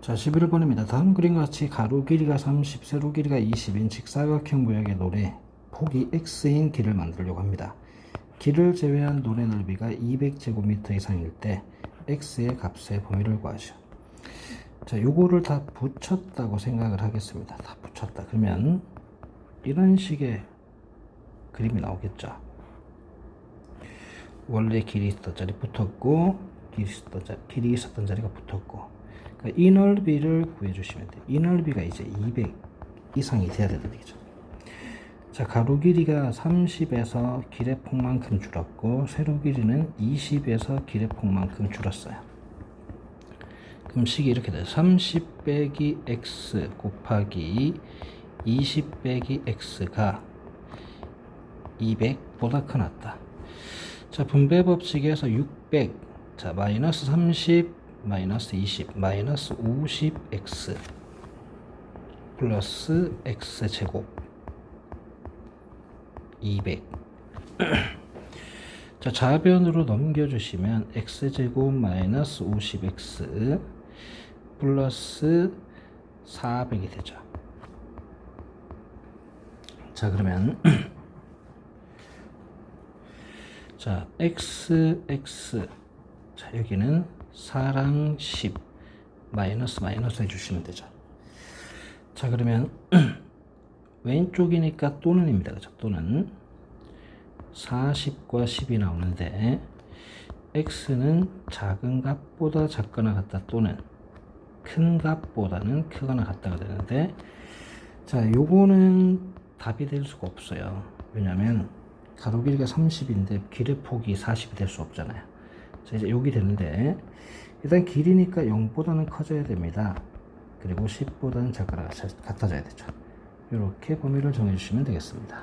자, 11번입니다. 다음 그림과 같이 가로 길이가 30, 세로 길이가 20인 직사각형 모양의 노래 폭이 x인 길을 만들려고 합니다. 길을 제외한 노래 넓이가 200제곱미터 이상일 때 x의 값의 범위를 구하시오. 자, 요거를 다 붙였다고 생각을 하겠습니다. 다 붙였다. 그러면 이런 식의 그림이 나오겠죠. 원래 길이 있었던 자리 붙었고 길이 길이 있었던 자리가 붙었고 그러니까 이 넓이를 구해주시면 돼요. 이 넓이가 이제 200 이상이 돼야 되는 얘기죠. 자, 가로 길이가 30에서 길의 폭만큼 줄었고 세로 길이는 20에서 길의 폭만큼 줄었어요. 그럼 식이 이렇게 돼요. 30 빼기 x 곱하기 20 빼기 x가 200보다 크났다. 자, 분배 법칙에서 600, 자, 마이너스 30, 마이너스 20, 마이너스 50x 플러스 x 제곱 200. 자, 좌변으로 넘겨주시면 x 제곱 마이너스 50x 플러스 400이 되죠. 자, 그러면 자, x, x. 자, 여기는 4랑 10. 마이너스, 마이너스 해주시면 되죠. 자, 그러면 왼쪽이니까 또는입니다. 그죠? 또는 40과 10이 나오는데, x는 작은 값보다 작거나 같다 또는 큰 값보다는 크거나 같다가 되는데, 자, 요거는 답이 될 수가 없어요. 왜냐면, 가로 길이가 30인데 길의 폭이 40이 될 수 없잖아요. 자, 이제 여기 되는데 일단 길이니까 0보다는 커져야 됩니다. 그리고 10보다는 작거나 같아져야 되죠. 이렇게 범위를 정해주시면 되겠습니다.